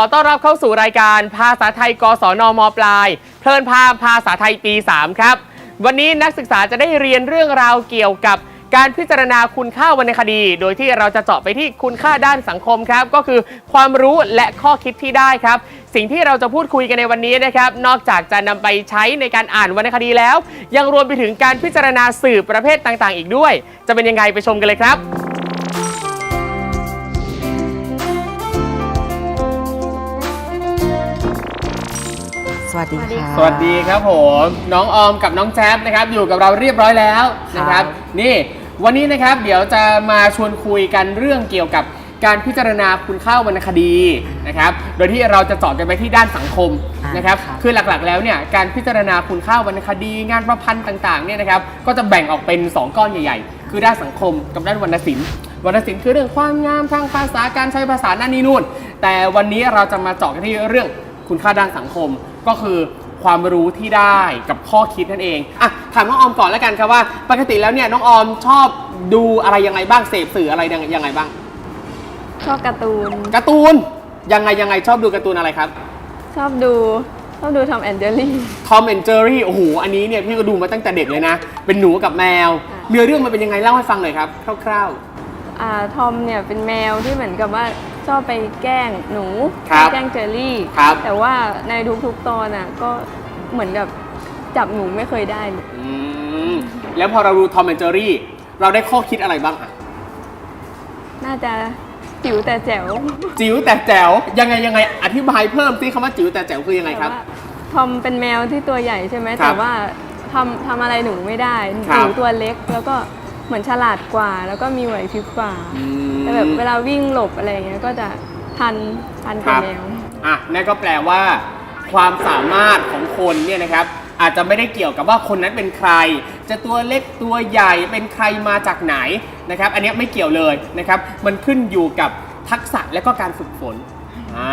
ขอต้อนรับเข้าสู่รายการภาษาไทยกศนมปลาย เพลินพาพภาษาไทยปี 3 ครับ วันนี้นักศึกษาจะได้เรียนเรื่องราวเกี่ยวกับการพิจารณาคุณค่าวรรณคดี โดยที่เราจะเจาะไปที่คุณค่าด้านสังคมครับ ก็คือความรู้และข้อคิดที่ได้ครับ สิ่งที่เราจะพูดคุยกันในวันนี้นะครับ นอกจากจะนำไปใช้ในการอ่านวรรณคดีแล้ว ยังรวมไปถึงการพิจารณาสื่อประเภทต่างๆ อีกด้วย จะเป็นยังไงไปชมกันเลยครับ วัสดีค่ะ สวัสดีครับผมน้องออมกับน้องแจ๊บนะครับ อยู่กับเราเรียบร้อยแล้วนะครับ นี่วันนี้นะครับเดี๋ยวจะมาชวนคุยกันเรื่องเกี่ยวกับการพิจารณาคุณค่าวรรณคดีนะครับ โดยที่เราจะเจาะกันไปที่ด้านสังคมอ่านนะครับค่ะคือหลักๆ แล้วเนี่ยการพิจารณาคุณค่าวรรณคดี งานประพันธ์ต่างๆเนี่ยนะครับ ก็จะแบ่งออกเป็น 2 ก้อนใหญ่ๆ คือด้านสังคมกับด้านวรรณศิลป์วรรณศิลป์คือเรื่องความงามทางภาษาการใช้ภาษานั่นนี่นู่น แต่วันนี้เราจะมาเจาะกันที่เรื่อง คุณค่าด้านสังคม ก็คือความรู้ที่ได้กับข้อคิดนั่นเองอะถามน้องออมก่อนแล้วกันครับว่า ปกติแล้วเนี่ยน้องออมชอบดูอะไรยังไงบ้างเสพสื่ออะไรยังไงบ้างชอบการ์ตูนการ์ตูนยังไงยังไงชอบดูการ์ตูนอะไรครับ ชอบดูชอบดูทอมแอนเจอรี่ทอมแอนเจอรี่โอ้โหอันนี้เนี่ยพี่ก็ดูมาตั้งแต่เด็กเลยนะ เป็นหนูกับแมวค่ะเนื้อเรื่องมันเป็นยังไงเล่าให้ฟังหน่อยครับคร่าวอ่าทอมเนี่ยเป็นแมวที่เหมือนกับว่า ชอบไปแกล้งหนูครับแกล้งเจอรี่ ครับ แต่ว่าในทุกๆตอนอะก็เหมือนกับจับหนูไม่เคยได้เลยๆอืมแล้วพอเราดูทอมแอนเจอรี่ เราได้ข้อคิดอะไรบ้างอะน่าจะจิ๋วแต่แจ๋วจิ๋วแต่แจ๋วยังไงยังไงอธิบายเพิ่มซิคำว่าจิ๋วแต่แจ๋วคือยังไงครับ แต่ว่าทอมเป็นแมวที่ตัวใหญ่ใช่ไหมครับแต่ว่าทำทำอะไรหนูไม่ได้ครัหบนูตัวเล็กแล้วก็ เหมือนฉลาดกว่า แล้วก็มีไหวพริบกว่าอืม แต่แบบเวลาวิ่งหลบอะไรอย่างเงี้ยก็จะทันทันกว่าครับแมวอะ นั่นก็แปลว่า ความสามารถของคนเนี่ยนะครับ อาจจะไม่ได้เกี่ยวกับว่าคนนั้นเป็นใคร จะตัวเล็กตัวใหญ่เป็นใครมาจากไหนนะครับ อันเนี้ยไม่เกี่ยวเลยนะครับ มันขึ้นอยู่กับทักษะและก็การฝึกฝนอ่า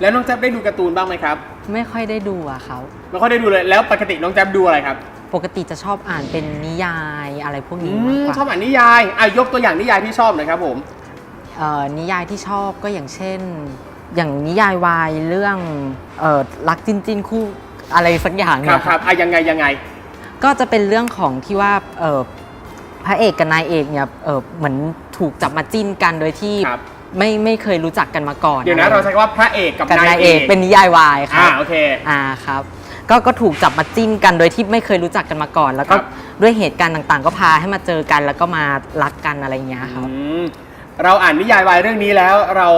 แล้วน้องแจ๊บได้ดูการ์ตูนบ้างไหมครับไม่ค่อยได้ดูอะเขาไม่ค่อยได้ดูเลยแล้วปกติน้องแจ๊บดูอะไรครับ ปกติจะชอบอ่านเป็นนิยายอะไรพวกอืนี้มากมกว่า ชอบอ่านนิยายอะยกตัวอย่างนิยายที่ชอบหน่อยครับผม เอ่อนิยายที่ชอบก็อย่างเช่น อย่างนิยายวายเรื่องเอ่อรักจินจินคู่อะไรสักอย่างคเนี่รับยครับอะยังไงยังไง ก็จะเป็นเรื่องของที่ว่าเอ่อพระเอกกับนายเอกเนี่ยเอ่อเหมือนถูกจับมาจิ้นกันโดยที่ครับ ไม่ไม่เคยรู้จักกันมาก่อนเดี๋ยวนะเราใช้คำว่าพระเอกกับกับนานายยเอเอกกเป็นนิยายวายคอ่ารับโอเค อ่าครับ ก็ก็ถูกจับมาจิ้นกันโดยที่ไม่เคยรู้จักกันมาก่อน แล้วก็ครับ ด้วยเหตุการณ์ต่างๆ ก็พาให้มาเจอกันแล้วก็มารักกันอะไรอย่างเงี้ยครับ อืมเราอ่านนิยายวายเรื่องนี้แล้ว เรา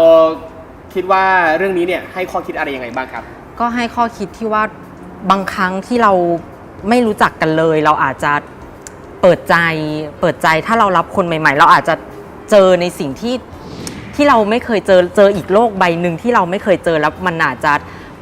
คิดว่าเรื่องนี้เนี่ยให้ข้อคิดอะไรยังไงบ้างครับ ก็ให้ข้อคิดที่ว่าบางครั้งที่เราไม่รู้จักกันเลย เราอาจจะเปิดใจเปิดใจถ้าเรารับคนใหม่ ๆ เราอาจจะเจอในสิ่งที่ที่เราไม่เคยเจอเจออีกโลกใบหนึ่งที่เราไม่เคยเจอแล้วมันอาจจะ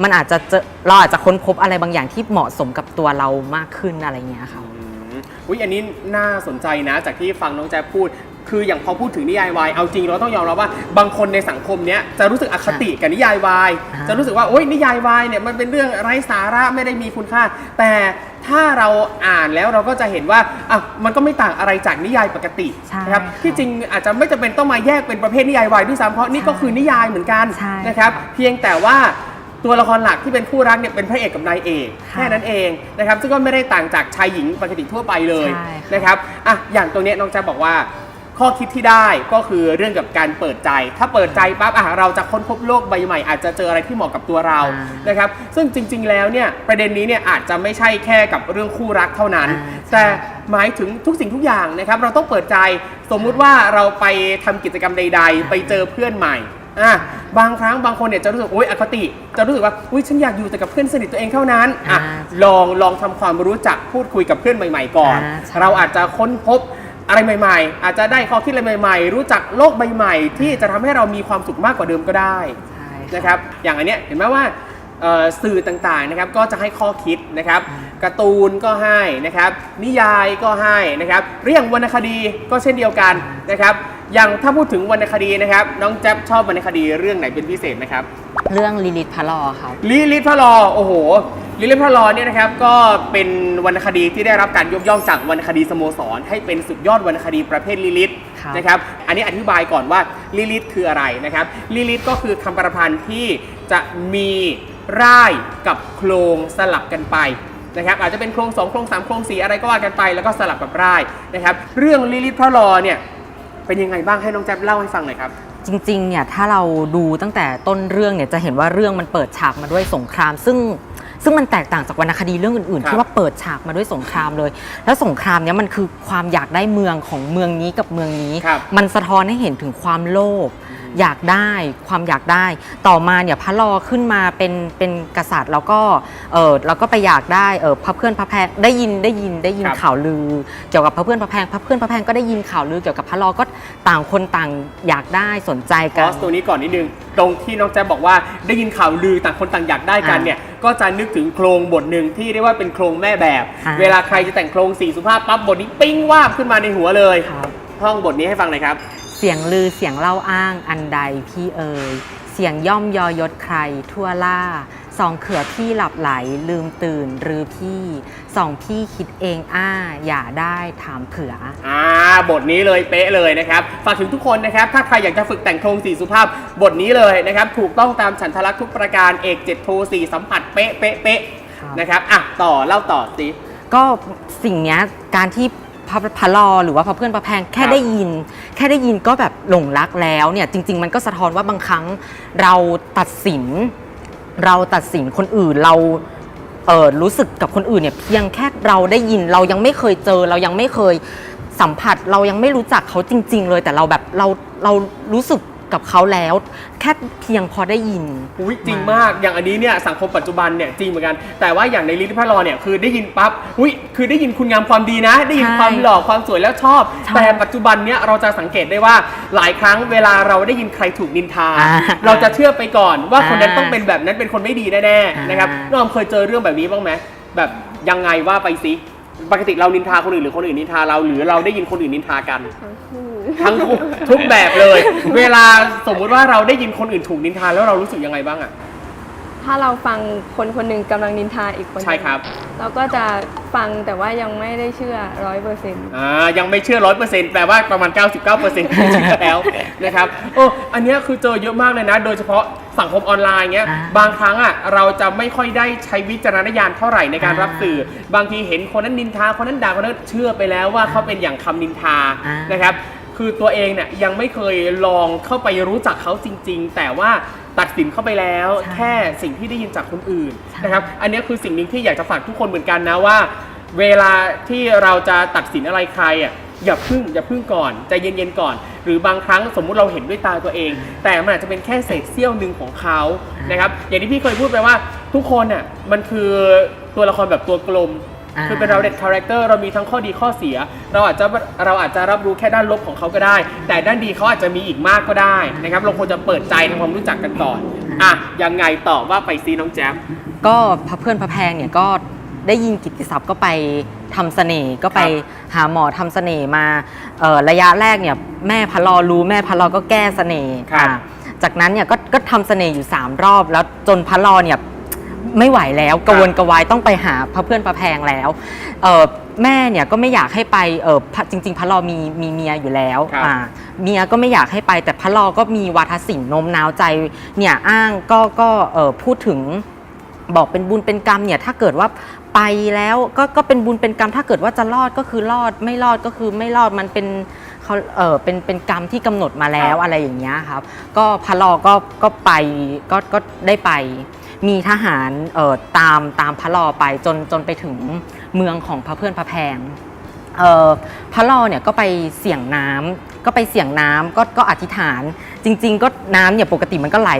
มันอาจจะเจอเราอาจจะค้นพบอะไรบางอย่างที่เหมาะสมกับตัวเรามากขึ้นอะไรอย่างเงี้ยค่ะ อืมอุ้ยอันนี้น่าสนใจนะ จากที่ฟังน้องแจ๊บพูด คืออย่างพอพูดถึงนิยายวายเอาจริงเราต้องยอมรับว่าบางคนในสังคมเนี้ยจะรู้สึกอคติกับนิยายวายอ่า จะรู้สึกว่าโอ๊ยนิยายวายเนี่ยมันเป็นเรื่องไร้สาระไม่ได้มีคุณค่า แต่ถ้าเราอ่านแล้วเราก็จะเห็นว่าอะมันก็ไม่ต่างอะไรจากนิยายปกติใช่นะครับ ค่ะที่จริงอาจจะไม่จำเป็นต้องมาแยกเป็นประเภทนิยายวายด้วยซ้ำเพราะนี่ก็คือนิยายเหมือนกันใช่ นะครับ เพียงแต่ว่า ตัวละครหลักที่เป็นคู่รักเนี่ยเป็นพระเอกกับนายเอกค่ะแค่นั้นเองนะครับซึ่งก็ไม่ได้ต่างจากชายหญิงปกติทั่วไปเลยใช่ค่ะ นะครับอะอย่างตัวเนี้ยน้องแจ๊บบอกว่า ข้อคิดที่ได้ก็คือเรื่องกับการเปิดใจ ถ้าเปิดใจปั๊บอะเราจะค้นพบโลกใบใหม่ อาจจะเจออะไรที่เหมาะกับตัวเราอ่านนะครับซึ่งจริง ๆ แล้วเนี่ยประเด็นนี้เนี่ยอาจจะไม่ใช่แค่กับเรื่องคู่รักเท่านั้น อ่าใช่ แต่หมายถึงทุกสิ่งทุกอย่างนะครับเราต้องเปิดใจสมมุติว่าเราไปทำกิจกรรมใด ๆ ไปเจอเพื่อนใหม่ อะบางครั้งบางคนเนี่ยจะรู้สึกโอ๊ยอคติ จะรู้สึกว่าอุ้ยฉันอยากอยู่แต่กับเพื่อนสนิทตัวเองเท่านั้นอะอ่าลองลองทำความรู้จักพูดคุยกับเพื่อนใหม่ ๆ ก่อน อ่าใช่ เราอาจจะค้นพบอะไรใหม่ ๆ อาจจะได้ข้อคิดอะไรใหม่ๆ รู้จักโลกใบใหม่ที่จะทำให้เรามีความสุขมากกว่าเดิมก็ได้ ใช่นะครับ อย่างอันเนี้ยเห็นไหมว่าเอ่อสื่อต่างๆนะครับก็จะให้ข้อคิดนะครับ การ์ตูนก็ให้นะครับ นิยายก็ให้นะครับ เรื่องวรรณคดีก็เช่นเดียวกันนะครับ อย่างถ้าพูดถึงวรรณคดีนะครับน้องแจ๊บชอบวรรณคดีเรื่องไหนเป็นพิเศษไหมครับเรื่องลิลิตพระลอครับลิลิตพระลอโอ้โหลิลิตพระลอเนี่ยนะครับก็เป็นวรรณคดีที่ได้รับการยกย่องจากวรรณคดีสโมสร ให้เป็นสุดยอดวรรณคดีประเภทลิลิตครับนะครับอันนี้อธิบายก่อนว่าลิลิตคืออะไรนะครับลิลิตก็คือคำประพันธ์ที่จะมีร่ายกับโครงสลับกันไปนะครับอาจจะเป็นโครงสองโครงสามโครงสี่อะไรก็ว่ากันไป แล้วก็สลับกับร่ายนะครับเรื่องลิลิตพระลอเนี่ย เป็นยังไงบ้างให้น้องแจ๊บเล่าให้ฟังหน่อยครับ จริงๆ เนี่ยถ้าเราดูตั้งแต่ต้นเรื่องเนี่ยจะเห็นว่าเรื่องมันเปิดฉากมาด้วยสงคราม ซึ่งซึ่งมันแตกต่างจากวรรณคดีเรื่องอื่นครับๆที่ว่าเปิดฉากมาด้วยสงครามเลย แล้วสงครามเนี่ยมันคือความอยากได้เมืองของเมืองนี้กับเมืองนี้ครับมันสะท้อนให้เห็นถึงความโลภ อยากได้ความอยากได้ ต่อมาเนี่ยพระลอขึ้นมาเป็นเป็นกษัตริย์แล้วก็เออเราก็ไปอยากได้เออพระเพื่อนพระแพงได้ยินได้ยินได้ยินครับ ข่าวลือ เกี่ยวกับพระเพื่อนพระแพงพระเพื่อนพระแพงก็ได้ยินข่าวลือเกี่ยวกับพระลอก็ต่างคนต่างอยากได้สนใจพกัอน สตัวนี้ก่อนนิดนึง ตรงที่น้องแจ๊บบอกว่าได้ยินข่าวลือต่างคนต่างอยากได้กันอ่าเนี่ย ก็จะนึกถึงโครงบทหนึ่งที่เรียกว่าเป็นโครงแม่แบบ อ่า เวลาใครจะแต่งโครงสีสุภาพปั๊บบทนี้ปิ้งวาบขึ้นมาในหัวเลย ครับ ท่องบทนี้ให้ฟังหน่อยครับเสียงลือเสียงเล่าอ้างอันใดพี่เอ่ย เสียงย่อมยอยศใครทั่วล่า สองเขือพี่หลับไหลลืมตื่นหรือพี่ สองพี่คิดเองอ้า อย่าได้ถามเผื่ออ่าบทนี้เลยเป๊ะเลยนะครับฝากถึงทุกคนนะครับ ถ้าใครอยากจะฝึกแต่งโครงสีสุภาพบทนี้เลยนะครับ ถูกต้องตามฉันทลักษณ์ทุกประการเอกเจ็ดโทสี่สัมผัสเป๊ะเป๊ะเป๊ะครับ นะครับอะต่อเล่าต่อสิ ก็สิ่งเนี้ยการที่ พระพระลอหรือว่าพระเพื่อนพระแพงแค่ครับได้ยิน แค่ได้ยินก็แบบหลงรักแล้วเนี่ยจริง ๆ มันก็สะท้อนว่าบางครั้งเราตัดสิน เราตัดสินคนอื่นเราเออรู้สึกกับคนอื่นเนี่ยเพียงแค่เราได้ยินเรายังไม่เคยเจอ เรายังไม่เคยสัมผัสเรายังไม่รู้จักเขาจริง ๆ เลยแต่เราแบบเราเรารู้สึก กับเขาแล้ว แค่เพียงพอได้ยิน อุ้ยจริงมากอย่างอันนี้เนี่ยสังคมปัจจุบันเนี่ยจริงเหมือนกัน แต่ว่าอย่างในลิลิพระรอเนี่ยคือได้ยินปั๊บอุ้ยคือได้ยินคุณงามความดีนะ ได้ยินใช่ความหล่อความสวยแล้วชอบ ใช่แต่ปัจจุบันเนี่ยเราจะสังเกตได้ว่าหลายครั้งเวลาเราได้ยินใครถูกนินทา อ่าเราจะเชื่อไปก่อนว่าคนนั้นอ่าต้องเป็นแบบนั้นเป็นคนไม่ดีแน่ๆนะครับอ่า น้องออมเคยเจอเรื่องแบบนี้บ้างไหมแบบยังไงว่าไปสิปกติเรานินทาคนอื่นหรือคนอื่นนินทาเราหรือเราได้ยินคนอื่นนินทากัน ทั้งคู่ทั้งทุกแบบเลย เวลาสมมุติว่าเราได้ยินคนอื่นถูกนินทาแล้วเรารู้สึกยังไงบ้างอะถ้าเราฟังคนคนหนึ่งกำลังนินทาอีกคนหนึ่งใช่ครับ เราก็จะฟังแต่ว่ายังไม่ได้เชื่อร้อยเปอร์เซ็นต์อ่ายังไม่เชื่อร้อยเปอร์เซ็นต์แปลว่าประมาณ 99เปอร์เซ็นต์เชื่อแล้วนะครับโอ้อันเนี้ยคือเจอเยอะมากเลยนะ โดยเฉพาะสังคมออนไลน์เงี้ยอ่าบางครั้งอะเราจะไม่ค่อยได้ใช้วิจารณญาณเท่าไหร่ในการอ่ารับสื่อ บางทีเห็นคนนั้นนินทาคนนั้นด่าคนนั้นเชื่อไปแล้วว่าเขาเป็นอย่างคำนินทาอ่าน นะครับ คือตัวเองเนี่ยยังไม่เคยลองเข้าไปรู้จักเขาจริง ๆ แต่ว่าตัดสินเข้าไปแล้วใช่แค่สิ่งที่ได้ยินจากคนอื่นใช่ นะครับ อันเนี้ยคือสิ่งหนึ่งที่อยากจะฝากทุกคนเหมือนกันนะว่า เวลาที่เราจะตัดสินอะไรใครอะอย่าพึ่งอย่าพึ่งก่อนใจเย็นๆก่อน หรือบางครั้งสมมุติเราเห็นด้วยตาตัวเอง แต่มันอาจจะเป็นแค่เศษเสี้ยวหนึ่งของเขานะครับอย่างที่พี่เคยพูดไปว่าทุกคนอะมันคือตัวละครแบบตัวกลมอ่า คือเป็นเราเด็ดคาแรคเตอร์เรามีทั้งข้อดีข้อเสีย เราอาจจะเราอาจจะรับรู้แค่ด้านลบของเขาก็ได้ แต่ด้านดีเขาอาจจะมีอีกมากก็ได้นะครับเราควรจะเปิดใจทำความรู้จักกันก่อนอะยังไงต่อว่าไปซีน้องแจ๊บก็พระเพื่อนพระแพงเนี่ยก็ได้ยินกิตติศัพท์ก็ไปทำเสน่ห์ก็ไปหาหมอทำเสน่ห์มาเอ่อระยะแรกเนี่ยแม่พระลอรู้แม่พระลอก็แก้เสน่ห์ครับอ่าจากนั้นเนี่ยก็ก็ทำเสน่ห์อยู่ 3 รอบ แล้วจนพระลอเนี่ย ไม่ไหวแล้วกระวนกระวายต้องไปหาพระเพื่อนพระแพงแล้วเอ่อแม่เนี่ยก็ไม่อยากให้ไปเออพระจริง ๆ พระลอมีมีเมียอยู่แล้วครับอ่าเมียก็ไม่อยากให้ไปแต่พระลอก็มีวาทศิลป์โน้มน้าวใจเนี่ยอ้างก็ก็เอ่อพูดถึงบอกเป็นบุญเป็นกรรมเนี่ยถ้าเกิดว่าไปแล้วก็ก็เป็นบุญเป็นกรรมถ้าเกิดว่าจะรอดก็คือรอดไม่รอดก็คือไม่รอดมันเป็นเขาเออเป็นเป็นกรรมที่กำหนดมาแล้วอะไรอย่างเงี้ยครับ ก็พระลอก็ก็ไปก็ก็ได้ไป มีทหารเอ่อตามตามพระลอไปจนจนไปถึงเมืองของพระเพื่อนพระแพงเอ่อพระลอเนี่ยก็ไปเสี่ยงน้ำก็ไปเสี่ยงน้ำก็ก็อธิษฐาน จริง ๆ ก็น้ำเนี่ยปกติมันก็ไหล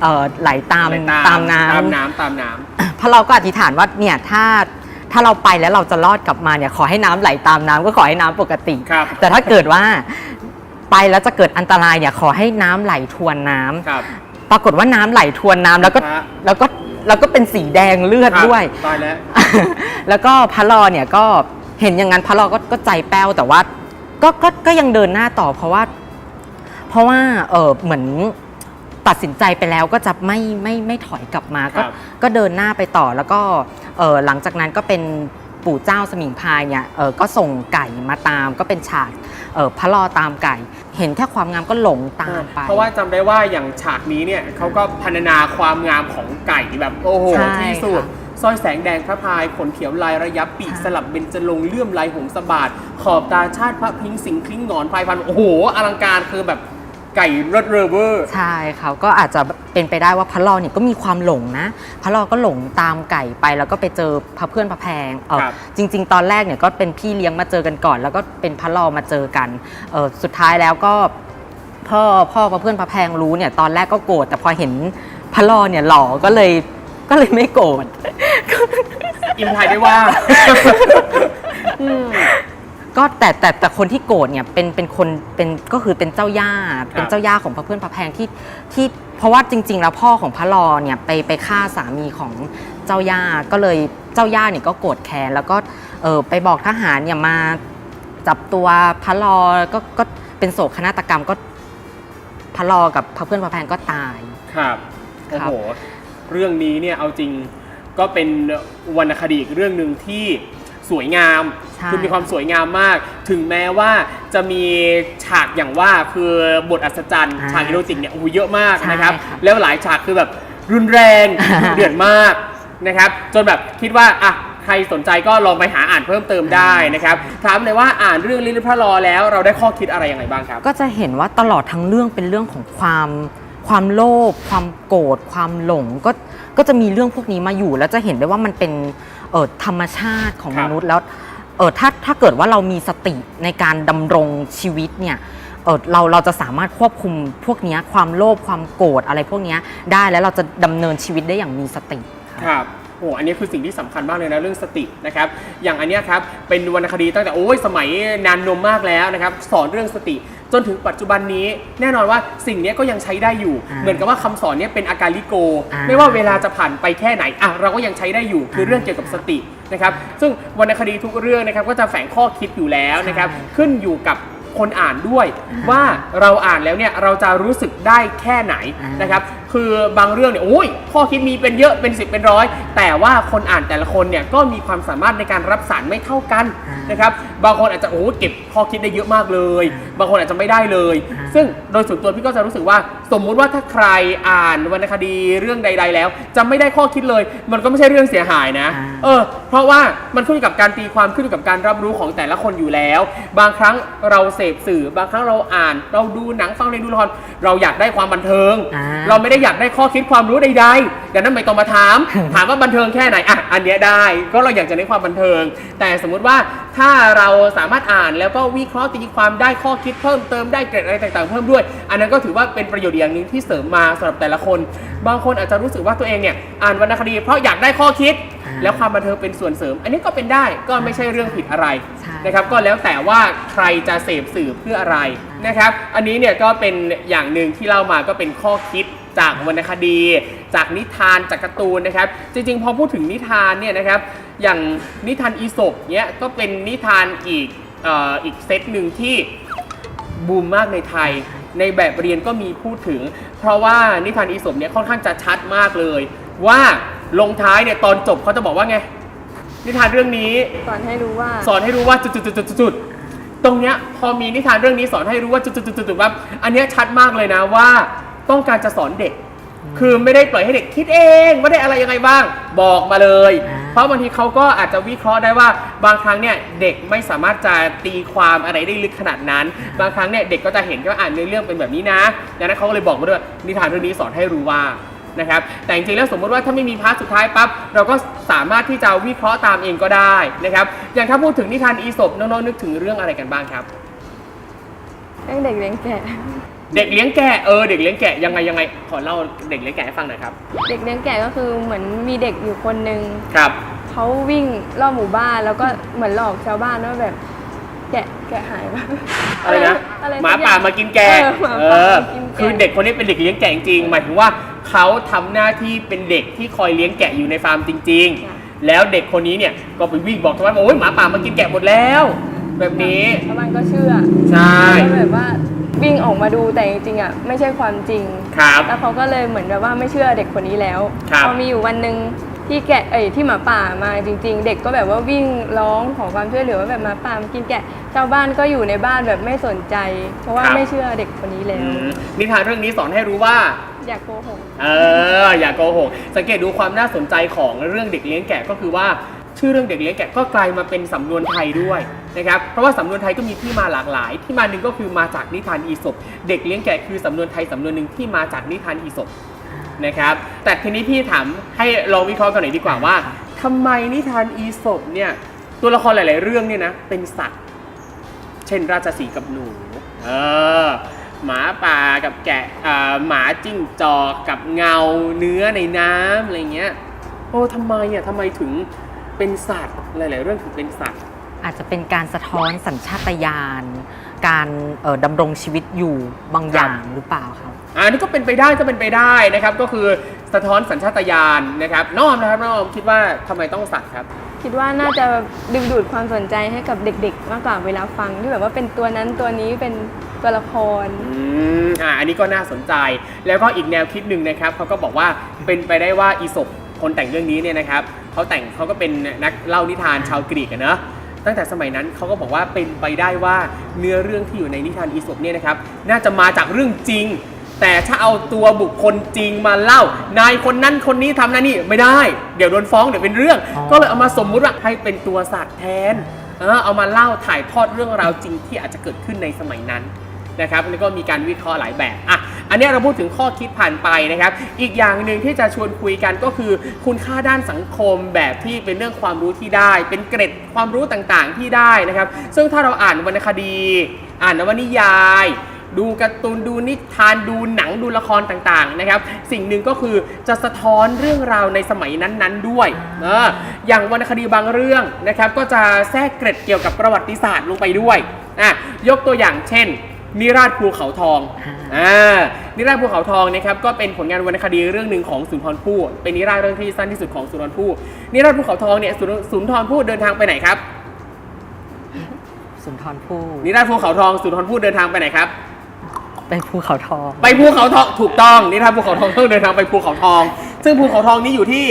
เอ่อไหลตามตามน้ตามำน้ำตามน้ำพระเราก็อธิษฐานว่าเนี่ยถ้าถ้าเราไปแล้วเราจะรอดกลับมาเนี่ยขอให้น้ำไหลตามน้ำก็ขอให้น้ำปกติครับแต่ถ้าเกิดว่าไปแล้วจะเกิดอันตรายเนี่ยขอให้น้ำไหลทวนน้ำครับ ปรากฏว่าน้ำไหลทวนน้ำแล้วก็ฮะแล้วก็แล้วก็เป็นสีแดงเลือดด้วย ตายแล้ว แล้วก็พระลอเนี่ยก็เห็นอย่างนั้นพระลอก็ก็ใจแป้วแต่ว่าก็ก็ก็ยังเดินหน้าต่อเพราะว่า เพราะว่าเออเหมือนตัดสินใจไปแล้วก็จะไม่ไม่ไม่ถอยกลับมาก็ครับ ก็เดินหน้าไปต่อแล้วก็เออหลังจากนั้นก็เป็นปู่เจ้าสมิงพรายเนี่ยเออก็ส่งไก่มาตามก็เป็นฉาก เออพระลอตามไก่ เห็นแค่ความงามก็หลงตามไป เพราะว่าจำได้ว่าอย่างฉากนี้เนี่ยเขาก็พรรณนาความงามของไก่แบบโอ้โหใช่ที่สุดค่ะ สร้อยแสงแดงพระพายขนเขียวลายระยับปีกใช่สลับเบญจรงค์เลื่อมลายหงสบาดขอบตาชาติพระพิงสิงคลิ้งหงอนพายพันโอ้โหอลังการคือแบบ ไก่รถเรอเวอร์ ใช่เขาก็อาจจะเป็นไปได้ว่าพระลอเนี่ยก็มีความหลงนะพระลอก็หลงตามไก่ไปแล้วก็ไปเจอพระเพื่อนพระแพงเออครับ จริง ๆ ตอนแรกเนี่ยก็เป็นพี่เลี้ยงมาเจอกันก่อน แล้วก็เป็นพระลอมาเจอกันเออสุดท้ายแล้วก็พ่อพ่อพระเพื่อนพระแพงรู้เนี่ยตอนแรกก็โกรธแต่พอเห็นพระลอเนี่ยหล่อก็เลยก็เลยไม่โกรธ อินไทยได้ว่าอืม ก็แต่แต่แต่คนที่โกรธเนี่ยเป็นเป็นคนเป็นก็คือเป็นเจ้าย่าเป็นเจ้าย่าของพระเพื่อนพระแพงที่ที่เพราะว่าจริง ๆ แล้วพ่อของพระลอเนี่ยไปไปฆ่าสามีของเจ้าย่าก็เลยเจ้าย่าเนี่ยก็โกรธแค้นแล้วก็เออไปบอกทหารเนี่ยมาจับตัวพระลอก็ก็เป็นโศกนาฏกรรมก็พระลอกับพระเพื่อนพระแพงก็ตายครับโอ้ครับโหเรื่องนี้เนี่ยเอาจริงก็เป็นวรรณคดีอีกเรื่องหนึ่งที่ สวยงาม ใช่ คือมีความสวยงามมาก ถึงแม้ว่าจะมีฉากอย่างว่าคือบทอัศจรรย์อ่าฉากอีโรติกเนี่ยโอ้โหเยอะมากใช่นะครับครับแล้วหลายฉากคือแบบรุนแรงอ่าดุเดือดมากนะครับ จนแบบคิดว่าอะใครสนใจก็ลองไปหาอ่านเพิ่มเติมได้นะครับถามเลยว่าอ่านเรื่องลิลิพระลอแล้วเราได้ข้อคิดอะไรยังไงบ้างครับ ก็จะเห็นว่าตลอดทั้งเรื่องเป็นเรื่องของความความโลภความโกรธความหลงก็ก็จะมีเรื่องพวกนี้มาอยู่ แล้วจะเห็นได้ว่ามันเป็น เออธรรมชาติของครัมบนุษย์แล้วเออถ้าถ้าเกิดว่าเรามีสติในการดำรงชีวิตเนี่ยเออเราเราจะสามารถควบคุมพวกเนี้ยความโลภความโกรธอะไรพวกเนี้ยได้แล้วเราจะดำเนินชีวิตได้อย่างมีสติครับครับโอ้อันนี้คือสิ่งที่สำคัญมากเลยนะเรื่องสตินะครับ อย่างอันเนี้ยครับเป็นวรรณคดีตั้งแต่โอ้ยสมัยนานนมมากแล้วนะครับ สอนเรื่องสติ จนถึงปัจจุบันนี้แน่นอนว่าสิ่งเนี้ยก็ยังใช้ได้อยู่อ่าเหมือนกับว่าคำสอนเนี้ยเป็นอาการลิโกอ่าไม่ว่าเวลาจะผ่านไปแค่ไหนอะเราก็ยังใช้ได้อยู่คือเรื่องเกี่ยวกับสตินะครับซึ่งวรรณคดีทุกเรื่องนะครับก็จะแฝงข้อคิดอยู่แล้วนะครับใช่ขึ้นอยู่กับ คนอ่านด้วยอ่าว่าเราอ่านแล้วเนี่ยเราจะรู้สึกได้แค่ไหนอ่านนะครับคือบางเรื่องเนี่ยโอ้ยข้อคิดมีเป็นเยอะเป็น 10 เป็นร้อยแต่ว่าคนอ่านแต่ละคนเนี่ยก็มีความสามารถในการรับสารไม่เท่ากันอ่านนะครับบางคนอาจจะโอ้เก็บข้อคิดได้เยอะมากเลยอ่าบางคนอาจจะไม่ได้เลยอ่าซึ่งโดยส่วนตัวพี่ก็จะรู้สึกว่าสมมุติว่าถ้าใครอ่านวรรณคดีเรื่องใด ๆ แล้ว จะไม่ได้ข้อคิดเลย มันก็ไม่ใช่เรื่องเสียหายนะอ่าเออเพราะว่ามันขึ้นอยู่กับการตีความขึ้นอยู่กับการรับรู้ของแต่ละคนอยู่แล้ว บางครั้งเราเสพสื่อบางครั้งเราอ่าน เราดูหนังฟังเพลงดูละครเราอยากได้ความบันเทิง อ่า เราไม่ได้อยากได้ข้อคิดความรู้ใดๆดังนั้นไม่ต้องมาถาม ถามว่าบันเทิงแค่ไหนอะอันเนี้ยได้ก็เราอยากจะได้ความบันเทิง แต่สมมุติว่าถ้าเราสามารถอ่านแล้วก็วิเคราะห์ตีความได้ข้อคิดเพิ่มเติมได้เกร็ดอะไรต่างๆ เพิ่มด้วย อันนั้นก็ถือว่าเป็นประโยชน์อย่างหนึงที่เสริมมาสำหรับแต่ละคน บางคนอาจจะรู้สึกว่าตัวเองเนี่ยอ่านวรรณคดีเพราะอยากได้ข้อคิดอ่า แล้วความบันเทิงเป็นส่วนเสริม อันนี้ก็เป็นได้ก็ไม่ใช่เรื่องผิดอะไรใช่นะครับก็แล้วแต่ว่าใครจะเสพสื่อเพื่ออะไรนะครับ อันนี้เนี่ยก็เป็นอย่างหนึ่งที่เล่ามาก็เป็นข้อคิดจากวรรณคดี จากนิทานจากการ์ตูนนะครับ จริงๆ พอพูดถึงนิทานเนี่ยนะครับ อย่างนิทานอีสปเนี่ยก็เป็นนิทานอีกเอ่ออีกเซตหนึ่งที่บูมมากในไทย ในแบบเรียนก็มีพูดถึง เพราะว่านิทานอีสปเนี่ยค่อนข้างจะชัดมากเลย ว่าลงท้ายเนี่ยตอนจบเขาจะบอกว่าไง นิทานเรื่องนี้ สอนให้รู้ว่า สอนให้รู้ว่าจุดๆๆๆๆตรงเนี้ยพอมีนิทานเรื่องนี้สอนให้รู้ว่าจุดๆๆๆว่าอันเนี้ยชัดมากเลยนะว่าต้องการจะสอนเด็ก คือไม่ได้ปล่อยให้เด็กคิดเองว่าได้อะไรยังไงบ้างบอกมาเลย อ่า เพราะบางทีเขาก็อาจจะวิเคราะห์ได้ว่าบางครั้งเนี่ยเด็กไม่สามารถจะตีความอะไรได้ลึกขนาดนั้น บางครั้งเนี่ยเด็กก็จะเห็นแค่ว่าอ่านในเรื่องเป็นแบบนี้นะดังนั้นเขาก็เลยบอกมาด้วยนิทานเรื่องนี้สอนให้รู้ว่า นะครับแต่จริงๆแล้วสมมติว่าถ้าไม่มีพาร์ทสุดท้ายปั๊บเราก็สามารถที่จะวิเคราะห์ตามเองก็ได้นะครับอย่างถ้าพูดถึงนิทานอีสปน้องๆนึกถึงเรื่องอะไรกันบ้างครับ เรื่องเด็กเลี้ยงแกะ เด็กเลี้ยงแกะเออเด็กเลี้ยงแกะยังไงยังไงขอเล่าเด็กเลี้ยงแกะให้ฟังหน่อยครับเด็กเลี้ยงแกะก็คือเหมือนมีเด็กอยู่คนนึงครับ เขาวิ่งรอบหมู่บ้านแล้วก็เหมือนหลอกชาวบ้านว่าแบบ แกะแกะหายปะอะไรนะอะไรหมาป่ามากินแกะเออหมาเอป่าอมากินแกะ คือเด็กคนนี้เป็นเด็กเลี้ยงแกะจริงๆหมายถึงว่า เขาทำหน้าที่เป็นเด็กที่คอยเลี้ยงแกะอยู่ในฟาร์มจริงๆแล้วเด็กคนนี้เนี่ยก็ไปวิ่งบอกชาวบ้านว่าโอ้ยหมาป่ามากินแกะหมดแล้ว แบบนี้ชาวบ้านก็เชื่อใช่แล้วแบบว่าวิ่งออกมาดูแต่จริงๆอะไม่ใช่ความจริง ครับ แล้วเขาก็เลยเหมือนแบบว่าไม่เชื่อเด็กคนนี้แล้ว ครับ พอมีอยู่วันหนึ่งที่แกะเอ้ยที่หมาป่ามาจริง ๆ เด็กก็แบบว่าวิ่งร้องขอความช่วยเหลือว่าแบบหมาป่ามากินแกะชาวบ้านก็อยู่ในบ้านแบบไม่สนใจ เพราะว่าไม่เชื่อเด็กคนนี้แล้อืว มนิทานเรื่องนี้สอนให้รู้ว่า อยากโกหก เอออย่าโกหกสังเกตดูความน่าสนใจของเรื่องเด็กเลี้ยงแกะก็คือว่า ชื่อเรื่องเด็กเลี้ยงแกะก็กลายมาเป็นสำนวนไทยด้วยนะครับเพราะว่าสำนวนไทยก็มีที่มาหลากหลาย ที่มาหนึ่งก็คือมาจากนิทานอีสปเด็กเลี้ยงแกะคือสำนวนไทยสำนวนหนึ่งที่มาจากนิทานอีสปนะครับแต่ทีนี้พี่ถามให้ลองวิเคราะห์กันหน่อยดีกว่าว่าทำไมนิทานอีสปเนี่ยตัวละครหลาย ๆ เรื่องเนี่ยนะเป็นสัตว์ เช่นราชสีห์กับหนูเออ หมาป่ากับแกะอ่าหมาจิ้งจอกกับเงาเนื้อในน้ำอะไรเงี้ยโอ้ทำไมอะทำไมถึงเป็นสัตว์หลาย ๆ เรื่องถึงเป็นสัตว์ อาจจะเป็นการสะท้อนสัญชาตญาณการเอ่อดำรงชีวิตอยู่บางอย่างหรือเปล่าครับอ่านี่ก็เป็นไปได้ก็เป็นไปได้นะครับ ก็คือสะท้อนสัญชาตญาณนะครับน้องออมนะครับน้องออมคิดว่าทำไมต้องสัตว์ครับ คิดว่าน่าจะดึงดูดความสนใจให้กับเด็ก ๆ มากกว่าเวลาฟังที่แบบว่าเป็นตัวนั้นตัวนี้เป็นตัวละคร อืมอ่าอันนี้ก็น่าสนใจ แล้วก็อีกแนวคิดหนึ่งนะครับเขาก็บอกว่าเป็นไปได้ว่าอีศบคนแต่งเรื่องนี้เนี่ยนะครับเขาแต่งเขาก็เป็นนักเล่านิทานชาวกรีกอะเนอะตั้งแต่สมัยนั้นเขาก็บอกว่าเป็นไปได้ว่าเนื้อเรื่องที่อยู่ในนิทานอีศบเนี่ยนะครับน่าจะมาจากเรื่องจริง แต่ถ้าเอาตัวบุคคลจริงมาเล่า นายคนนั้นคนนี้ทำนั่นนี่ไม่ได้ เดี๋ยวโดนฟ้องเดี๋ยวเป็นเรื่องอ๋อก็เลยเอามาสมมุติว่าให้เป็นตัวสัตว์แทนเออเอามาเล่าถ่ายทอดเรื่องราวจริงที่อาจจะเกิดขึ้นในสมัยนั้นนะครับแล้วก็มีการวิเคราะห์หลายแบบอะอันนี้เราพูดถึงข้อคิดผ่านไปนะครับ อีกอย่างหนึ่งที่จะชวนคุยกันก็คือ คุณค่าด้านสังคมแบบที่เป็นเรื่องความรู้ที่ได้ เป็นเกร็ดความรู้ต่างๆที่ได้นะครับ ซึ่งถ้าเราอ่านวรรณคดี อ่านนวนิยาย ดูการ์ตูนดูนิทานดูหนังดูละครต่างๆนะครับ สิ่งหนึ่งก็คือจะสะท้อนเรื่องราวในสมัยนั้นๆด้วยเอออย่างวรรณคดีบางเรื่องนะครับ ก็จะแทรกเกร็ดเกี่ยวกับประวัติศาสตร์ลงไปด้วยอะยกตัวอย่างเช่น นิราชภูเขาทองอ่าอ่านิราชภูเขาทองนะครับก็เป็นผลงานวรรณคดีเรื่องหนึ่งของสุนทรภู่เป็นนิราชเรื่องที่สั้นที่สุดของสุนทรภู่นิราชภูเขาทองเนี่ยสุนสุนทรภู่เดินทางไปไหนครับ สุนทรภู่นิราชภูเขาทองสุนทรภู่เดินทางไปไหนครับ ไปภูเขาทอง ไปภูเขาทองถูกต้องนิทานภูเขาทองต้องเดินทางไปภูเขาทอง ซึ่งภูเขาทองนี้อยู่ที่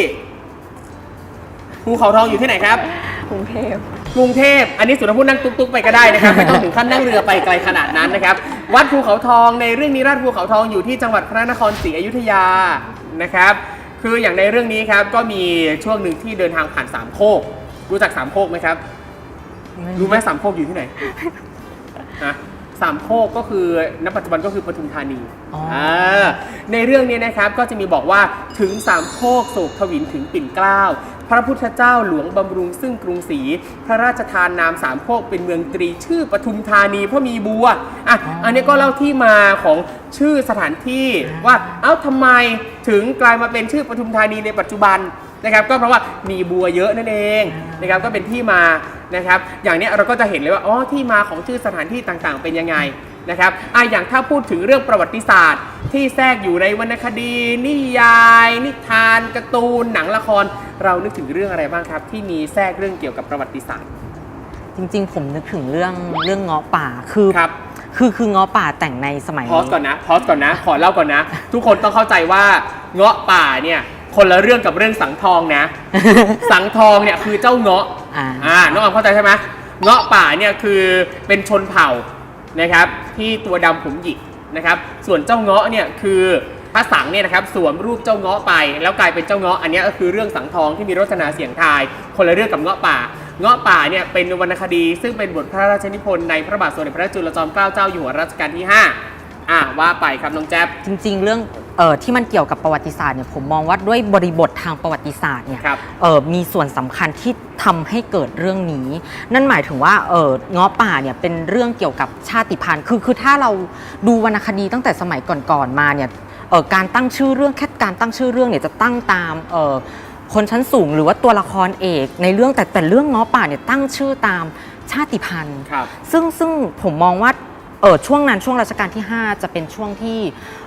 ภูเขาทองอยู่ที่ไหนครับ กรุงเทพ กรุงเทพ อันนี้สุนทรภู่นั่งตุ๊กๆไปก็ได้นะครับ ไม่ต้องถึงขั้นนั่งเรือไปไกลขนาดนั้นนะครับ วัดภูเขาทองในเรื่องนี้ราชภูเขาทองอยู่ที่จังหวัดพระนครศรีอยุธยานะครับ คืออย่างในเรื่องนี้ครับก็มีช่วงหนึ่งที่เดินทางผ่านสามโคก รู้จักสามโคกไหมครับ รู้ไหมสามโคกอยู่ที่ไหนฮะ สามโคกก็คือณปัจจุบันก็คือปทุมธานีอ๋ออ่าในเรื่องนี้นะครับก็จะมีบอกว่าถึงสามโคกโศกทวินถึงปิ่นเกล้าพระพุทธเจ้าหลวงบำรุงซึ่งกรุงศรีพระราชทานนามสามโคกเป็นเมืองตรีชื่อปทุมธานีเพราะมีบัวอะอันนี้ก็เล่าที่มาของชื่อสถานที่ว่าเอ้าทำไมถึงกลายมาเป็นชื่อปทุมธานีในปัจจุบัน นะครับก็เพราะว่ามีบัวเยอะนั่นเองนะครับก็เป็นที่มานะครับ อย่างเนี้ยเราก็จะเห็นเลยว่าอ๋อที่มาของชื่อสถานที่ต่างๆ เป็นยังไงนะครับอะอย่างถ้าพูดถึงเรื่องประวัติศาสตร์ ที่แทรกอยู่ในวรรณคดี นิยาย นิทานการ์ตูนหนังละคร เรานึกถึงเรื่องอะไรบ้างครับ ที่มีแทรกเรื่องเกี่ยวกับประวัติศาสตร์ จริงๆ ผมนึกถึงเรื่องเรื่องเงาะป่าคือครับคือคือเงาะป่าแต่งในสมัยพอสก่อนนะพอสก่อนนะ ขอเล่าก่อนนะ ทุกคนต้องเข้าใจว่าเงาะป่าเนี่ย คนละเรื่องกับเรื่องสังทองนะ สังทองเนี่ยคือเจ้าเงาะอ่า อ่าน้องออมเข้าใจใช่ไหมเงาะป่าเนี่ยคือเป็นชนเผ่านะครับที่ตัวดำผมหยิกนะครับส่วนเจ้าเงาะเนี่ยคือพระสังเนี่ยนะครับสวมรูปเจ้าเงาะไป แล้วกลายเป็นเจ้าเงาะอันเนี้ยก็คือเรื่องสังทองที่มีรสนาเสียงทาย คนละเรื่องกับเงาะป่า เงาะป่าเนี่ยเป็นวรรณคดี ซึ่งเป็นบทพระราชนิพนธ์ในพระบาทสมเด็จพระจุลจอมเกล้าเจ้าอยู่หัวรัชกาลที่5อะว่าไปครับน้องแจ๊บ จริงๆ เรื่อง เอ่อที่มันเกี่ยวกับประวัติศาสตร์เนี่ยผมมองว่าด้วยบริบททางประวัติศาสตร์เนี่ยครับ เอ่อมีส่วนสำคัญที่ทำให้เกิดเรื่องนี้ นั่นหมายถึงว่าเออเงาะป่าเนี่ยเป็นเรื่องเกี่ยวกับชาติพันธุ์คือคือถ้าเราดูวรรณคดีตั้งแต่สมัยก่อนๆมาเนี่ยเอ่อการตั้งชื่อเรื่องแค่การตั้งชื่อเรื่องเนี่ยจะตั้งตามเอ่อคนชั้นสูงหรือว่าตัวละครเอกในเรื่องแต่แต่เรื่องเงาะป่าเนี่ยตั้งชื่อตามชาติพันธุ์ ครับ ซึ่งซึ่งผมมองว่าเออช่วงนั้นช่วงรัชกาลที่ 5 จะเป็นช่วงที่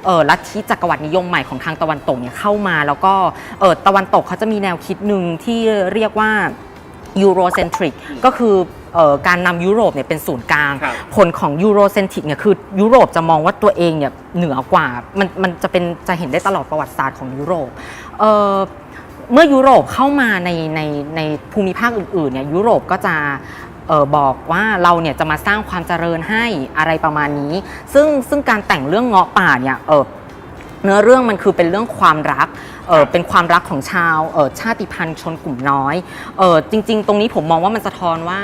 เออลัทธิจักรวรรดินิยมใหม่ของทางตะวันตกเนี่ยเข้ามา แล้วก็เออตะวันตกเขาจะมีแนวคิดหนึ่งที่เรียกว่า Eurocentric ก็คือการนำยุโรปเนี่ยเป็นศูนย์กลาง ผลของ Eurocentric เนี่ยคือยุโรปจะมองว่าตัวเองเนี่ยเหนือกว่า มันมันจะเป็นจะเห็นได้ตลอดประวัติศาสตร์ของยุโรปเเมื่อยุโรปเข้ามาในในในภูมิภาคอื่นๆเนี่ยยุโรปก็จะ ออบอกว่าเราเนี่ยจะมาสร้างความเจริญให้อะไรประมาณนี้ ซึ่งซึ่งการแต่งเรื่องเงาะป่าเนี่ยเออเนื้อเรื่องมันคือเป็นเรื่องความรักเออเป็นความรักของชาวเออชาติพันธุ์ชนกลุ่มน้อยเออจริง ๆ ตรงนี้ผมมองว่ามันสะท้อนว่า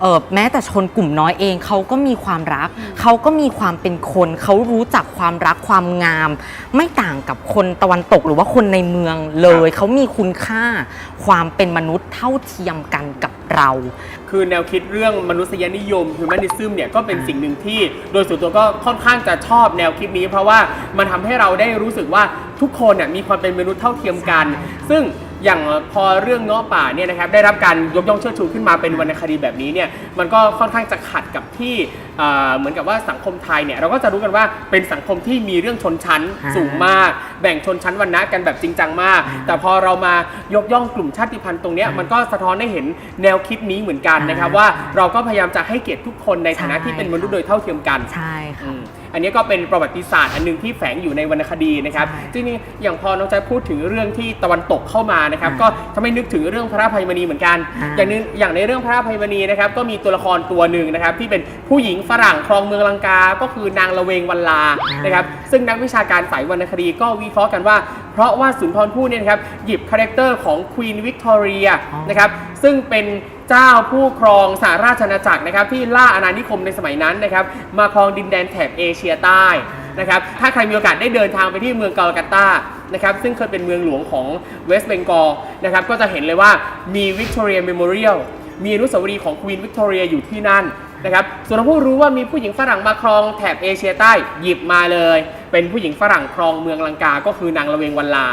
เออแม้แต่ชนกลุ่มน้อยเองเขาก็มีความรัก เขาก็มีความเป็นคนเขารู้จักความรักความงาม ไม่ต่างกับคนตะวันตกหรือว่าคนในเมืองเลย เขามีคุณค่าความเป็นมนุษย์เท่าเทียมกันกับ เรา คือแนวคิดเรื่องมนุษยนิยม humanism เนี่ยก็เป็นสิ่งหนึ่งที่ โดยส่วนตัวก็ค่อนข้างจะชอบแนวคิดนี้ เพราะว่ามันทำให้เราได้รู้สึกว่าทุกคนเนี่ยมีความเป็นมนุษย์เท่าเทียมกัน ซึ่ง อย่างพอเรื่องเงาะป่าเนี่ยนะครับได้รับการยกย่องเชิดชูขึ้นมาเป็นวรรณคดีแบบนี้เนี่ยมันก็ค่อนข้างจะขัดกับที่เอ่อเหมือนกับว่าสังคมไทยเนี่ยเราก็จะรู้กันว่าเป็นสังคมที่มีเรื่องชนชั้นอ่า สูงมาก แบ่งชนชั้นวรรณะกันแบบจริงจังมาก แต่พอเรามายกย่องกลุ่มชาติพันธุ์ตรงเนี้ยมันก็สะท้อนให้เห็นแนวคิดนี้เหมือนกันนะครับอ่าว่าเราก็พยายามจะให้เกียรติทุกคนในฐานะใช่ที่เป็นมนุษย์โดยเท่าเทียมกัน ใช่อืค่ะม อันนี้ก็เป็นประวัติศาสตร์อันหนึงที่แฝงอยู่ในวรรณคดีนะครับใช่จริงๆอย่างพอน้องแจ๊คพูดถึงเรื่องที่ตะวันตกเข้ามานะครับอ่าก็ทำให้นึกถึงเรื่องพระอภัยมณีเหมือนกันอ่าอย่างนึงอย่างในเรื่องพระอภัยมณีนะครับก็มีตัวละครตัวหนึ่งนะครับที่เป็นผู้หญิงฝรั่งครองเมืองลังกา ก็คือนางละเวงวันลานะครับซึ่งนักวิชาการสายวรรณคดีก็วิเคราะห์กันว่าเพราะว่าสุนทรภู่เนี่ยนะครับหยิบคาแรคเตอร์ของควีนวิกตอเรียอ๋อนะครับซึ่งเป็น เจ้าผู้ครองสหราชอาณาจักรนะครับที่ล่าอาณานิคมในสมัยนั้นนะครับมาครองดินแดนแถบเอเชียใต้นะครับถ้าใครมีโอกาสได้เดินทางไปที่เมืองกาลกัตตานะครับซึ่งเคยเป็นเมืองหลวงของเวสต์เบงกอลนะครับก็จะเห็นเลยว่ามีวิกตอเรียเมโมเรียลมีอนุสาวรีย์ของควีนวิกตอเรียอยู่ที่นั่นนะครับส่วนผู้รู้ว่ามีผู้หญิงฝรั่งมาครองแถบเอเชียใต้หยิบมาเลย เป็นผู้หญิงฝรั่งครองเมืองลังกา ก็คือนางละเวงวันลา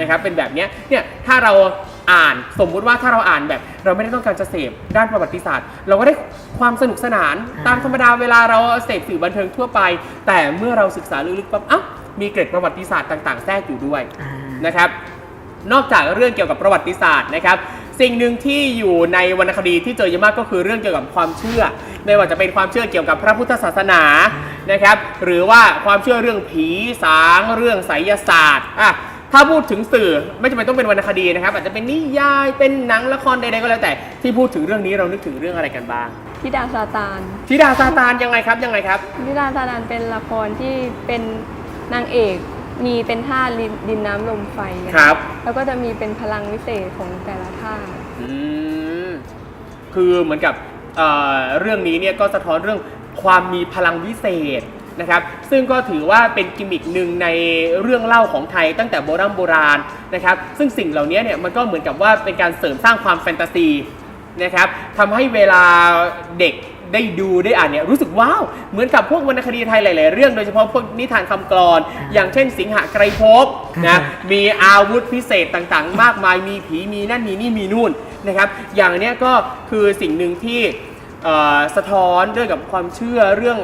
นะครับเป็นแบบนี้เนี่ยถ้าเรา อ่าน สมมุติว่าถ้าเราอ่านแบบ เราไม่ได้ต้องการจะเสพด้านประวัติศาสตร์ เราก็ได้ความสนุกสนานอ่าตามธรรมดาเวลาเราเสพสื่อบันเทิงทั่วไป แต่เมื่อเราศึกษาลึกๆปั๊บเอ้ามีเกร็ดประวัติศาสตร์ต่าง ๆ แทรกอยู่ด้วยอ่านะครับ นอกจากเรื่องเกี่ยวกับประวัติศาสตร์นะครับสิ่งหนึ่งที่อยู่ในวรรณคดีที่เจอเยอะมากก็คือเรื่องเกี่ยวกับความเชื่อ ไม่ว่าจะเป็นความเชื่อเกี่ยวกับพระพุทธศาสนานะครับ หรือว่าความเชื่อเรื่องผีสางเรื่องไสยศาสตร์อะ ถ้าพูดถึงสื่อไม่จำเป็นต้องเป็นวรรณคดีนะครับ อาจจะเป็นนิยายเป็นหนังละครใดๆก็แล้วแต่ที่พูดถึงเรื่องนี้เรานึกถึงเรื่องอะไรกันบ้างธิดาซาตานธิดาซาตานยังไงครับยังไงครับธิดาซาตานเป็นละครที่เป็นนางเอกมีเป็นท่าตุดินดินน้ำลมไฟอะครับ แล้วก็จะมีเป็นพลังวิเศษของแต่ละท่าตุอืมคือเหมือนกับเอ่อเรื่องนี้เนี่ยก็สะท้อนเรื่องความมีพลังวิเศษ นะครับซึ่งก็ถือว่าเป็นกิมมิคหนึ่งในเรื่องเล่าของไทยตั้งแต่โบราณโบราณนะครับซึ่งสิ่งเหล่านี้เนี่ยมันก็เหมือนกับว่าเป็นการเสริมสร้างความแฟนตาซีนะครับทำให้เวลาเด็กได้ดูได้อ่านเนี่ยรู้สึกว้าว เหมือนกับพวกวรรณคดีไทยหลาย ๆ เรื่องโดยเฉพาะพวกนิทานคำกลอน อย่างเช่น สิงหไกรภพนะมีอาวุธพิเศษต่างๆ มากมายมีผีมีนั่นมีนี่มีนู่นนะครับอย่างเนี้ยก็คือสิ่งหนึ่งที่เอ่อสะท้อนเรื่องกับความเชื่อเรื่อง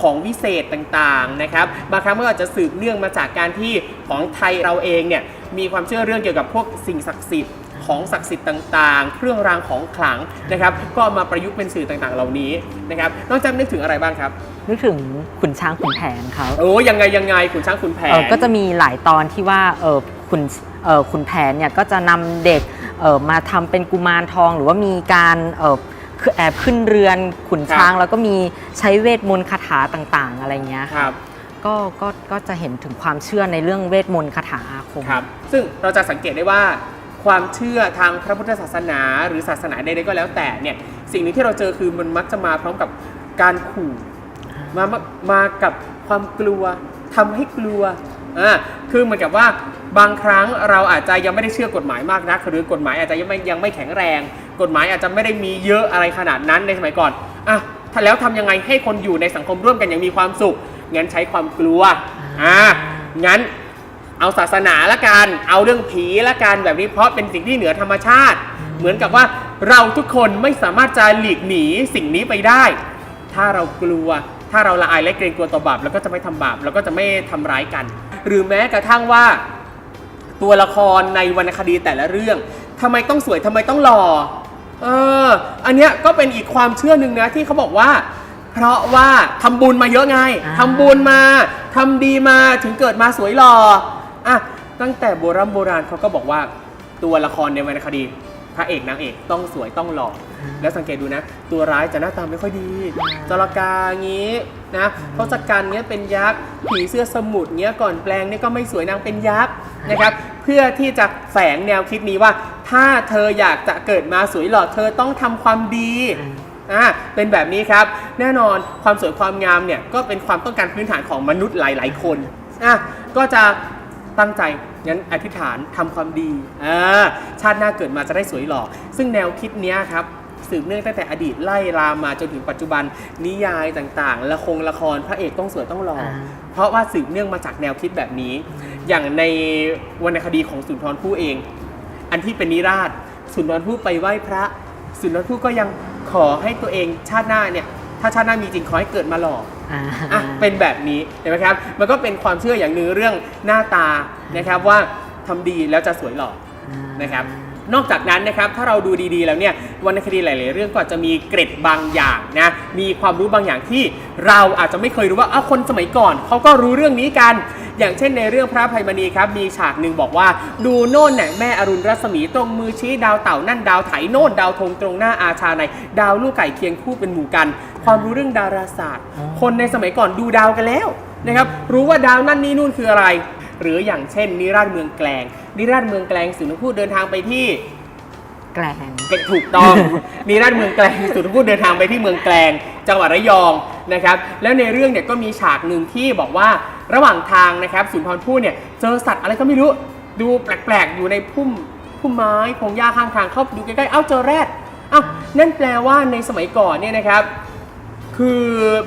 ของวิเศษต่างๆนะครับบางครั้งมันก็อาจจะสืบเนื่องมาจากการที่ของไทยเราเองเนี่ยมีความเชื่อเรื่องเกี่ยวกับพวกสิ่งศักดิ์สิทธิ์ของศักดิ์สิทธิ์ต่างๆ เครื่องรางของขลังนะครับ ก็เอามาประยุกต์เป็นสื่อต่างๆ เหล่านี้นะครับ นอกจากนึกถึงอะไรบ้างครับ นึกถึงขุนช้างขุนแผนเขาโอ้ยังไงยังไงขุนช้างขุนแผนเออก็จะมีหลายตอนที่ว่าเออคุณเออคุณแผนเนี่ยก็จะนำเด็กเออมาทำเป็นกุมารทองหรือว่ามีการเออคือ แอบขึ้นเรือนขุนช้าง แล้วก็มีใช้เวทมนต์คาถาต่างๆ อะไรเงี้ยครับก็ก็ก็จะเห็นถึงความเชื่อในเรื่องเวทมนต์คาถาอาคมครับซึ่งเราจะสังเกตได้ว่าความเชื่อทางพระพุทธศาสนาหรือศาสนาใดๆก็แล้วแต่เนี่ยสิ่งหนี้ที่เราเจอคือมันมักจะมาพร้อมกับการขู่มามามากับความกลัวทำให้กลัว อ่าคือเหมือนกับว่าบางครั้งเราอาจจะยังไม่ได้เชื่อกฎหมายมากนักหรือกฎหมายอาจจะยังไม่ยังไม่แข็งแรง กฎหมายอาจจะไม่ได้มีเยอะอะไรขนาดนั้นในสมัยก่อนอะถ้าแล้วทำยังไงให้คนอยู่ในสังคมร่วมกันอย่างมีความสุขงั้นใช้ความกลัวอ่างั้นเอาศาสนาละกันเอาเรื่องผีละกันแบบนี้เพราะเป็นสิ่งที่เหนือธรรมชาติ เหมือนกับว่าเราทุกคนไม่สามารถจะหลีกหนีสิ่งนี้ไปได้ ถ้าเรากลัว ถ้าเราละอายและเกรงกลัวต่อบาปแล้วก็จะไม่ทำบาปแล้วก็จะไม่ทำร้ายกัน หรือแม้กระทั่งว่าตัวละครในวรรณคดีแต่ละเรื่องทำไมต้องสวยทำไมต้องหล่อเอออันเนี้ยก็เป็นอีกความเชื่อหนึ่งนะที่เขาบอกว่า เพราะว่าทำบุญมาเยอะไงอ่าทำบุญมาทำดีมาถึงเกิดมาสวยหล่ออะตั้งแต่โบราณโบราณเขาก็บอกว่าตัวละครในวรรณคดีพระเอกนางเอกต้องสวยต้องหล่อ แล้วสังเกตดูนะ ตัวร้ายจะหน้าตาไม่ค่อยดีจรกางี้นะทศกัณฐ์เนี้ยเป็นยักษ์ผีเสื้อสมุทรเนี้ยก่อนแปลงเนี่ยก็ไม่สวยนางเป็นยักษ์นะครับ เพื่อที่จะแฝงแนวคิดนี้ว่า ถ้าเธออยากจะเกิดมาสวยหล่อเธอต้องทำความดีอ่าเป็นแบบนี้ครับ แน่นอนความสวยความงามเนี่ยก็เป็นความต้องการพื้นฐานของมนุษย์หลาย ๆ คนอะก็จะตั้งใจงั้นอธิษฐานทำความดีอ่าชาติหน้าเกิดมาจะได้สวยหล่อซึ่งแนวคิดเนี้ยครับ สืบเนื่องตั้งแต่อดีตไล่ลามมาจนถึงปัจจุบันนิยายต่างๆ ละครละครพระเอกต้องสวยต้องหล่ออาเพราะว่าสืบเนื่องมาจากแนวคิดแบบนี้ อย่างในวรรณคดีของสุนทรภู่เอง อันที่เป็นนิราชสุนทรภู่ไปไหว้พระ สุนทรภู่ก็ยังขอให้ตัวเองชาติหน้าเนี่ยถ้าชาติหน้ามีจริงขอให้เกิดมาหล่ออ่าอะเป็นแบบนี้เห็นไหมครับ มันก็เป็นความเชื่ออย่างหนึ่งเรื่องหน้าตานะครับว่าทำดีแล้วจะสวยหล่อนะครับ นอกจากนั้นนะครับถ้าเราดูดีๆแล้วเนี่ยวรรณคดีหลาย ๆ เรื่องก็อาจจะมีเกร็ดบางอย่างนะมีความรู้บางอย่างที่เราอาจจะไม่เคยรู้ว่าอ้าวคนสมัยก่อนเขาก็รู้เรื่องนี้กัน อย่างเช่นในเรื่องพระภัยมณีครับมีฉากหนึ่งบอกว่า ดูโน่นเนี่ยแม่อรุณรัศมีตรงมือชี้ดาวเต่านั่นดาวไถโน่นดาวธงตรงหน้าอาชาในดาวลูกไก่เคียงคู่เป็นหมู่กัน ความรู้เรื่องดาราศาสตร์ คนในสมัยก่อนดูดาวกันแล้วนะครับรู้ว่าดาวนั่นนี่นู่นคืออะไร หรืออย่างเช่น นิราชเมืองแกลง นิราชเมืองแกลงสุนทรภู่เดินทางไปที่แกลงเป็นถูกต้อง นิราชเมืองแกลงสุนทรภู่เดินทางไปที่เมืองแกลง จังหวัดระยองนะครับแล้วในเรื่องเนี่ยก็มีฉากหนึ่งที่บอกว่าระหว่างทางนะครับสุนทรภู่เนี่ยเจอสัตว์อะไรก็ไม่รู้ดูแปลกๆอยู่ในพุ่มพุ่มไม้พงหญ้าข้างทางเข้าไปดูใกล้ๆเอ้าเจอแรดอ้าวนั่นแปลว่าในสมัยก่อนเนี่ยนะครับ คือ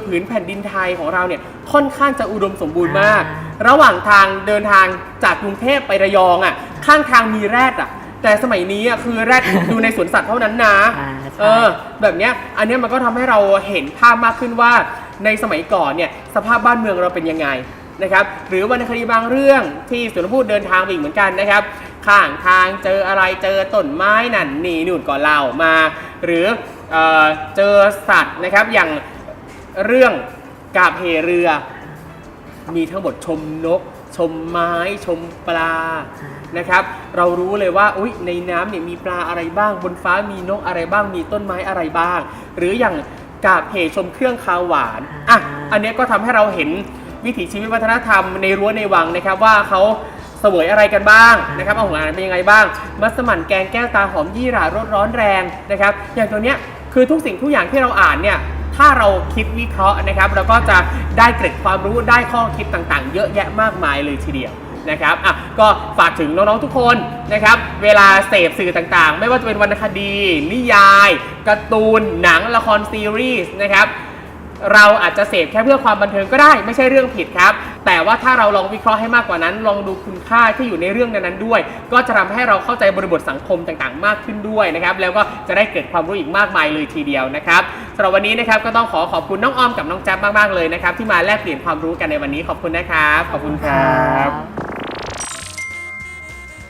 ผืนแผ่นดินไทยของเราเนี่ยค่อนข้างจะอุดมสมบูรณ์มาก ระหว่างทางเดินทางจากกรุงเทพไประยองอะข้างทางมีแรดอะ แต่สมัยนี้อะคือแรดอยู่ในสวนสัตว์เท่านั้นนะอ่าใช่ เออแบบเนี้ยอันเนี้ยมันก็ทำให้เราเห็นภาพมากขึ้นว่า ในสมัยก่อนเนี่ยสภาพบ้านเมืองเราเป็นยังไงนะครับหรือวรรณคดีบางเรื่องที่สุนทรภู่เดินทางไปอีกเหมือนกันนะครับ ข้างทางเจออะไรเจอต้นไม้นั่นนี่นู่นก็เล่ามา หรือเออเจอสัตว์นะครับอย่าง เรื่องกาบเหเรือ มีทั้งหมดชมนก ชมไม้ชมปลานะครับ เรารู้เลยว่าอุ๊ยในน้ำเนี่ยมีปลาอะไรบ้าง บนฟ้ามีนกอะไรบ้างมีต้นไม้อะไรบ้าง หรืออย่างกาบเหชมเครื่องคาวหวานอะอันนี้ก็ทำให้เราเห็นวิถีชีวิตวัฒนธรรมในรั้วในวังนะครับ ว่าเขาเสวยอะไรกันบ้างนะครับเอาของอาหารเป็นยังไงบ้าง มัสมั่นแกงแก้วตาหอมยี่หร่ารสร้อนแรงนะครับ อย่างตัวเนี้ยคือทุกสิ่งทุกอย่างที่เราอ่านเนี่ย ถ้าเราคิดวิเคราะห์นะครับ เราก็จะได้เกร็ดความรู้ได้ข้อคิดต่างๆ เยอะแยะมากมายเลยทีเดียวนะครับอะก็ฝากถึงน้องๆทุกคนนะครับ เวลาเสพสื่อต่างๆ ไม่ว่าจะเป็นวรรณคดี นิยาย การ์ตูน หนังละครซีรีส์นะครับ เราอาจจะเสพแค่เพื่อความบันเทิงก็ได้ไม่ใช่เรื่องผิดครับ แต่ว่าถ้าเราลองวิเคราะห์ให้มากกว่านั้น ลองดูคุณค่าที่อยู่ในเรื่องนั้นๆด้วย ก็จะทำให้เราเข้าใจบริบทสังคมต่างๆ มากขึ้นด้วยนะครับแล้วก็จะได้เกิดความรู้อีกมากมายเลยทีเดียวนะครับสำหรับวันนี้นะครับก็ต้องขอขอบคุณน้องออมกับน้องแจ๊บมากๆเลยนะครับที่มาแลกเปลี่ยนความรู้กันในวันนี้ขอบคุณนะครับขอบคุณครับ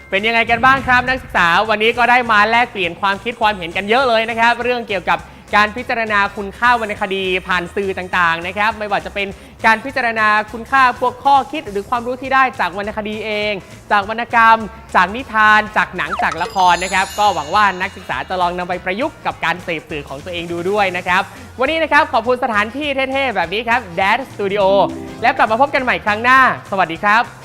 เป็นยังไงกันบ้างครับนักศึกษาวันนี้ก็ได้มาแลกเปลี่ยนความคิดความเห็นกันเยอะเลยนะครับ เรื่องเกี่ยวกับ การพิจารณาคุณค่าวรรณคดีผ่านสื่อต่างๆนะครับไม่ว่าจะเป็นการพิจารณาคุณค่าพวกข้อคิดหรือความรู้ที่ได้จากวรรณคดีเอง จากวรรณกรรม จากนิทาน จากหนังจากละครนะครับ ก็หวังว่านักศึกษาจะลองนำไปประยุกต์กับการเสพสื่อของตัวเองดูด้วยนะครับ วันนี้นะครับขอบคุณสถานที่เท่ๆ แบบนี้ครับ Dad Studio แล้วกลับมาพบกันใหม่ครั้งหน้า สวัสดีครับ